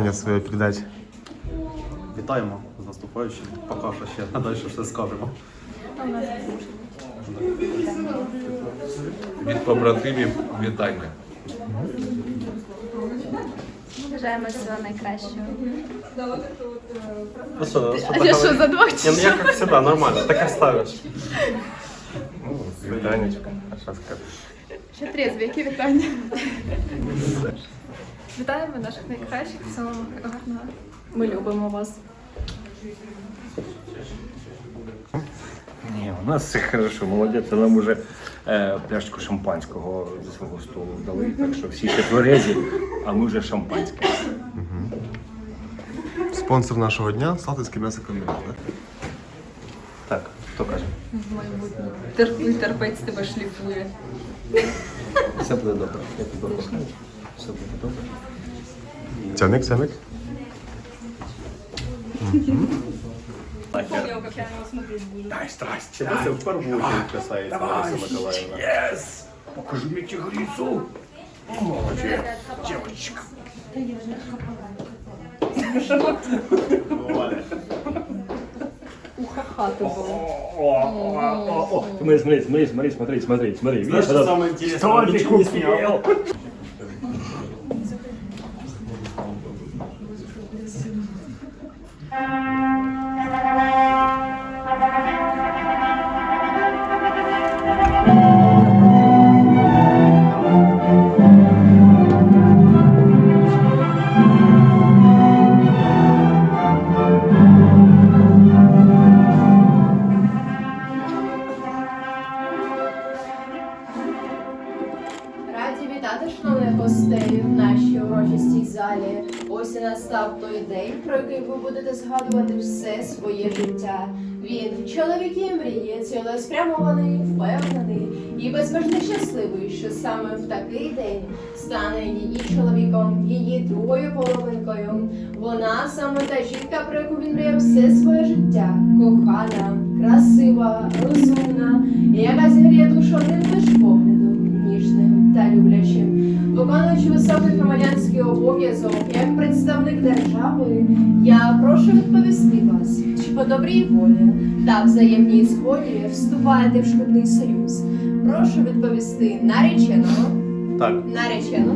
вітання своє передати. Вітаємо з наступаючим. Поки що ще, а далі все скажемо. Від побратимів вітання. Бажаємо всього найкращого. Ну що, що А я що, за двох чи Ні, ну я як завжди, нормально, так і ставиш. Ну, Вітанечка, а що скажеш? Ще трезві, які вітання. Вітаємо наших найкращих, всього гарного. Ми любимо вас. Ні, у нас все хорошо, молодець. Нам уже е, пляшку шампанського зі свого столу дали, так що всі ще тверезі, а ми вже шампанське. Спонсор нашого дня Салтинський м'ясокомбінат, так? Так, хто каже? Майбутнє. Терпи, терпець тебе шліфує. Все буде добре. Я тебе кохаю. Все буде добре. Цяник, цяник. Дай страсть. Це в першу чергу касається Лариса Миколаївна. Єс! Покажи мені тигрицю. Молодець, дівчинка. Ухо хати було. О, о, о, о. Смотри, смотри, смотри, смотри, смотри, смотри, смотри. Знаешь, что самое интересное? Он Что ты ничего не снял. Той день, про який ви будете згадувати все своє життя. Він чоловік і мрії, цілеспрямований, впевнений і безмежно щасливий, що саме в такий день стане її чоловіком, її другою половинкою. Вона саме та жінка, про яку він мріяв все своє життя, кохана, красива, розумна, яка зігріє душу одним лиш поглядом, ніжним та люблячим. Виконуючи високий громадянський обов'язок як представник держави, я прошу відповісти вас, чи по добрій волі та взаємній згоді вступаєте в шлюбний союз. Прошу відповісти нареченого, Так, наречену.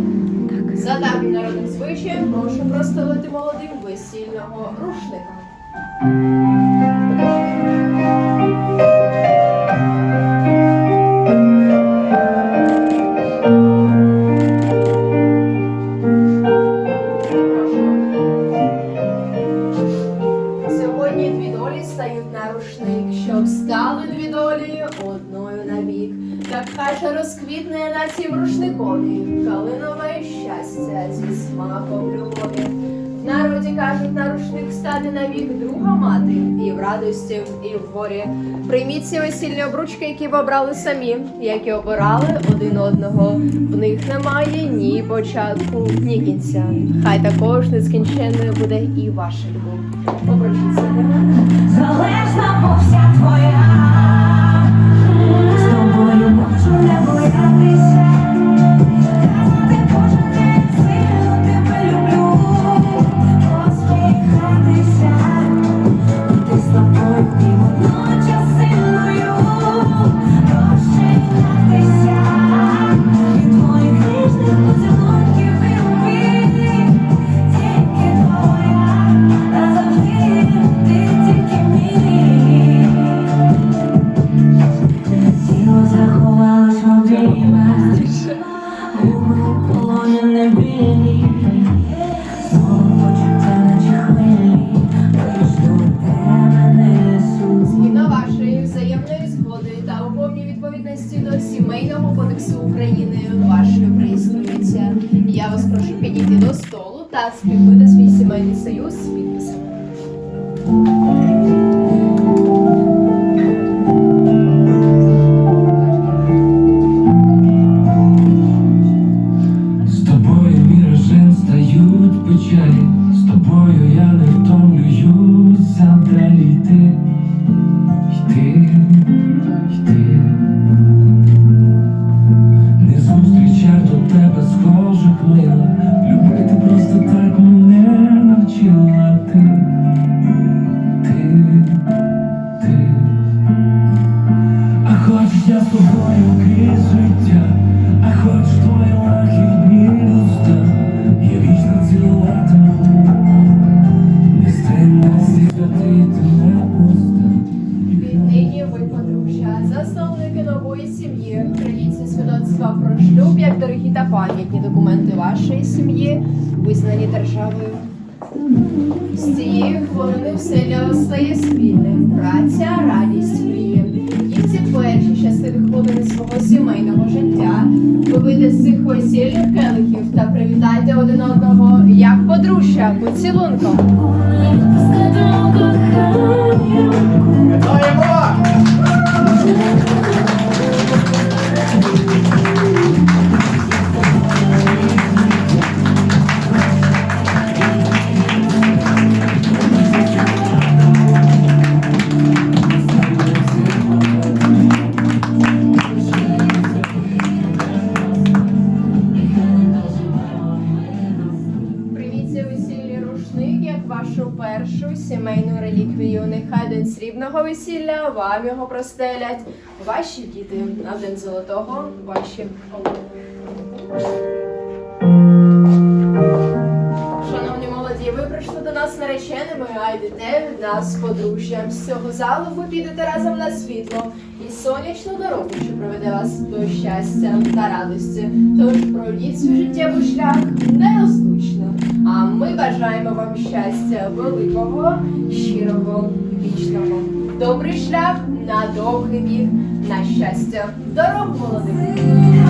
За давнім народним звичаєм прошу проставити молодим весільного рушника. Щоб стали дві долі одною навік. Так хай же розквітне на цім рушникові калинове щастя зі смаком любові. В народі кажуть, на рушник стати навік друга мати, і в радості, і в горі. Прийміть ці весільні обручки, які ви обрали самі, які обирали один одного. В них немає ні початку, ні кінця. Хай також нескінченною буде і ваша любов. Обручіться. Залежна бо вся твоя, України ваш. Я вас прошу підійти до столу та скріпити свій сімейний союз з підписами. Пам'ятні документи вашої сім'ї, визнані державою. З цієї хвилини все для вас стає спільним. Праця, радість, мрії. І ці перші щасливі хвилини свого сімейного життя ви вийдете з цих весільних келихів та привітайте один одного як подружжя поцілунком. Нехай день срібного весілля, вам його простелять. Ваші діти, на день золотого ваші. Шановні нас нареченими, а йдете від нас подружжям. З цього залу ви підете разом на світло і сонячну дорогу, що проведе вас до щастя та радості. Тож пройдіть свій життєвий шлях нерозлучно. А ми бажаємо вам щастя великого, щирого, вічного. Добрий шлях на довгий вік, на щастя. Дорогу молодих!